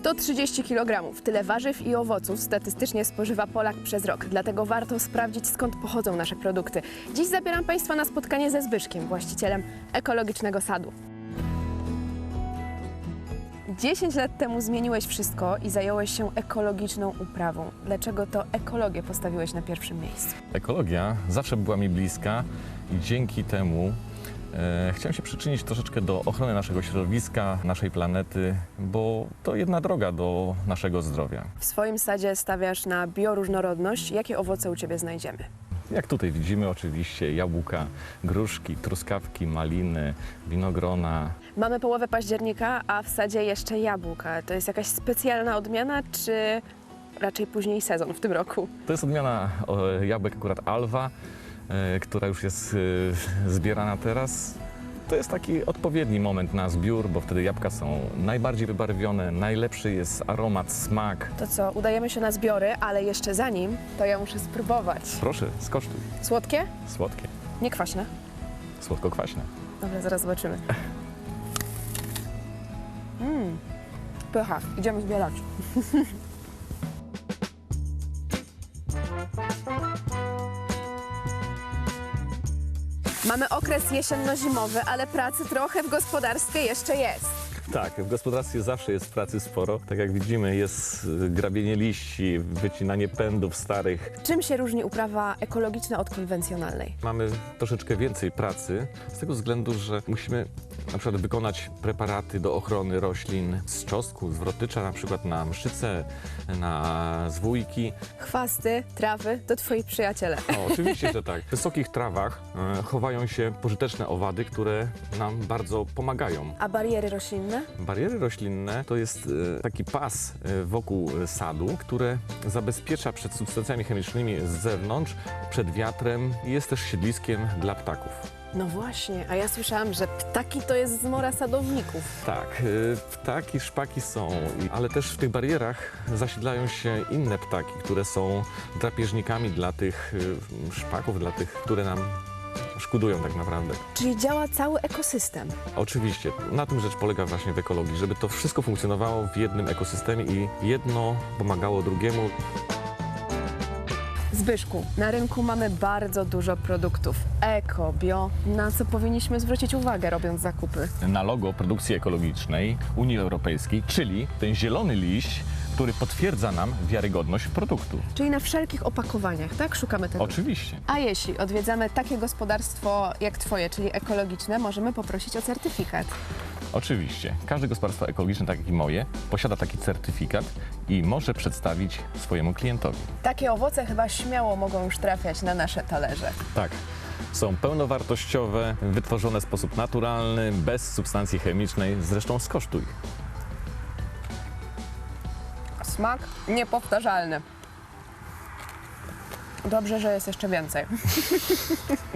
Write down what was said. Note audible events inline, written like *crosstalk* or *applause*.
130 kg. Tyle warzyw i owoców statystycznie spożywa Polak przez rok. Dlatego warto sprawdzić, skąd pochodzą nasze produkty. Dziś zabieram Państwa na spotkanie ze Zbyszkiem, właścicielem ekologicznego sadu. 10 lat temu zmieniłeś wszystko i zająłeś się ekologiczną uprawą. Dlaczego to ekologię postawiłeś na pierwszym miejscu? Ekologia zawsze była mi bliska i dzięki temu chciałem się przyczynić troszeczkę do ochrony naszego środowiska, naszej planety, bo to jedna droga do naszego zdrowia. W swoim sadzie stawiasz na bioróżnorodność. Jakie owoce u Ciebie znajdziemy? Jak tutaj widzimy, oczywiście jabłka, gruszki, truskawki, maliny, winogrona. Mamy połowę października, a w sadzie jeszcze jabłka. To jest jakaś specjalna odmiana, czy raczej później sezon w tym roku? To jest odmiana e, jabłek akurat Alwa, e, która już jest e, zbierana teraz. To jest taki odpowiedni moment na zbiór, bo wtedy jabłka są najbardziej wybarwione, najlepszy jest aromat, smak. To co, udajemy się na zbiory, ale jeszcze zanim, to ja muszę spróbować. Proszę, skosztuj. Słodkie? Słodkie, Nie kwaśne? słodko-kwaśne. Dobra, zaraz zobaczymy. Mmm, *laughs* pycha. Idziemy zbierać. *laughs* Mamy okres jesienno-zimowy, ale pracy trochę w gospodarstwie jeszcze jest. Tak, w gospodarstwie zawsze jest pracy sporo. Tak jak widzimy, jest y, grabienie liści, wycinanie pędów starych. Czym się różni uprawa ekologiczna od konwencjonalnej? Mamy troszeczkę więcej pracy z tego względu, że musimy na przykład wykonać preparaty do ochrony roślin z czosnku, z wrotycza, na przykład na mszyce, na zwójki. Chwasty, trawy to twoi przyjaciele. O, oczywiście, że tak. W wysokich trawach e, chowają się pożyteczne owady, które nam bardzo pomagają. A bariery roślinne? Bariery roślinne to jest e, taki pas e, wokół e, sadu, które zabezpiecza przed substancjami chemicznymi z zewnątrz, przed wiatrem i jest też siedliskiem dla ptaków. No właśnie, a ja słyszałam, że ptaki to jest zmora sadowników. Tak, y, ptaki, szpaki są, i- ale też w tych barierach zasiedlają się inne ptaki, które są drapieżnikami dla tych y, szpaków, dla tych, które nam szkodują tak naprawdę. Czyli działa cały ekosystem. Oczywiście, na tym rzecz polega właśnie w ekologii, żeby to wszystko funkcjonowało w jednym ekosystemie i jedno pomagało drugiemu. Zbyszku, na rynku mamy bardzo dużo produktów eko, bio, na co powinniśmy zwrócić uwagę robiąc zakupy. Na logo produkcji ekologicznej Unii Europejskiej, czyli ten zielony liść, który potwierdza nam wiarygodność produktu. Czyli na wszelkich opakowaniach, tak? Szukamy tego. Oczywiście. A jeśli odwiedzamy takie gospodarstwo jak Twoje, czyli ekologiczne, możemy poprosić o certyfikat. Oczywiście. Każde gospodarstwo ekologiczne, tak jak i moje, posiada taki certyfikat i może przedstawić swojemu klientowi. Takie owoce chyba śmiało mogą już trafiać na nasze talerze. Tak. Są pełnowartościowe, wytworzone w sposób naturalny, bez substancji chemicznej. Zresztą skosztuj. Smak niepowtarzalny. Dobrze, że jest jeszcze więcej. *laughs*